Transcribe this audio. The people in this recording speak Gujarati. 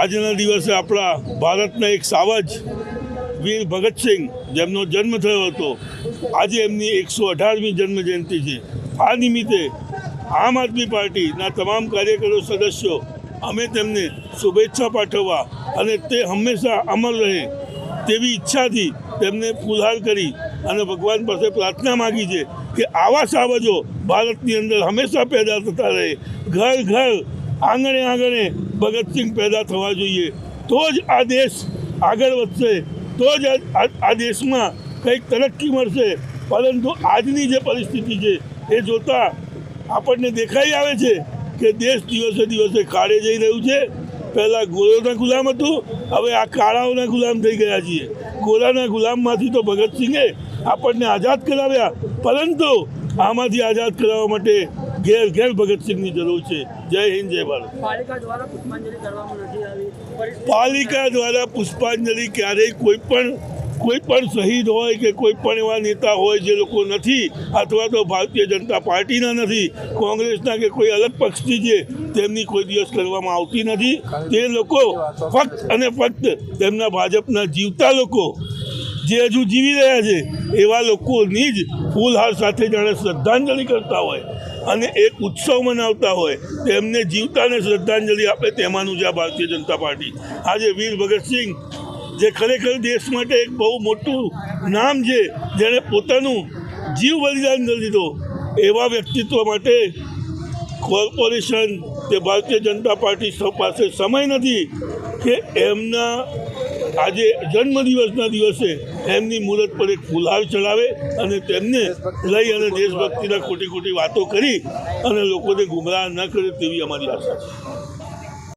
આજના દિવસે આપણા ભારતના એક સાવજ વીર ભગતસિંહ જેમનો જન્મ થયો હતો, આજે એમની એકસો અઢારમી જન્મ જયંતિ છે. આ નિમિત્તે આમ આદમી પાર્ટીના તમામ કાર્યકરો, સદસ્યો, અમે તેમને શુભેચ્છા પાઠવવા અને તે હંમેશા અમર રહે તેવી ઈચ્છાથી તેમને ફુલહાર કરી અને ભગવાન પાસે પ્રાર્થના માગી છે કે આવા સાવજો ભારતની અંદર હંમેશા પેદા થતા રહે. ઘર ઘર આંગણે આંગણે ભગતસિંહ પેદા થવા જોઈએ. તો જ આ દેશ આગળ વધશે. તો જ આ- દેશમાં કંઈક તરક્કી મળશે. પરંતુ આજની જે પરિસ્થિતિ છે, એ જોતાં આપણને દેખાઈ આવે છે કે દેશ દિવસે દિવસે કાળે જઈ રહ્યું છે. પહેલાં ગોળોના ગુલામ હતું, હવે આ કાળાઓના ગુલામ થઈ ગયા છીએ. ગોરાના ગુલામમાંથી તો ભગતસિંહે આપણને આઝાદ કરાવ્યા. પરંતુ આમાંથી આઝાદ કરાવવા માટે ઘેર ઘેર ભગતસિંહની જરૂર છે. જય હિન્દ જય ભારત. પાલિકા દ્વારા પુષ્પાંજલિ ક્યારેય કોઈ પણ કોઈ પણ શહીદ હોય કે કોઈ પણ એવા નેતા હોય જે લોકો નથી અથવા તો ભારતીય જનતા પાર્ટીના નથી કોંગ્રેસના કે કોઈ અલગ પક્ષની છે તેમની કોઈ દિવસ કરવામાં આવતી નથી તે લોકો ફક્ત અને ફક્ત તેમના ભાજપના જીવતા લોકો જે હજુ જીવી રહ્યા છે, એવા લોકોની જ ફૂલહાર સાથે જાણે શ્રદ્ધાંજલિ કરતા હોય અને એક ઉત્સવ મનાવતા હોય, તેમને જીવતાને શ્રદ્ધાંજલિ આપે તેમાંનું છે આ ભારતીય જનતા પાર્ટી. આજે વીર ભગતસિંહ જે ખરેખર દેશ માટે એક બહુ મોટું નામ છે, જેણે પોતાનું જીવ બલિદાન દીધો, એવા વ્યક્તિત્વ માટે કોર્પોરેશન કે ભારતીય જનતા પાર્ટી પાસે સમય નથી કે એમના આજે જન્મદિવસના દિવસે એમની મુહૂર્ત પર એક ફુલાવ ચડાવે અને તેમને લઈ અને દેશભક્તિના ખોટી ખોટી વાતો કરી અને લોકોને ગુમરાહ ન કરે તેવી અમારી આશા છે.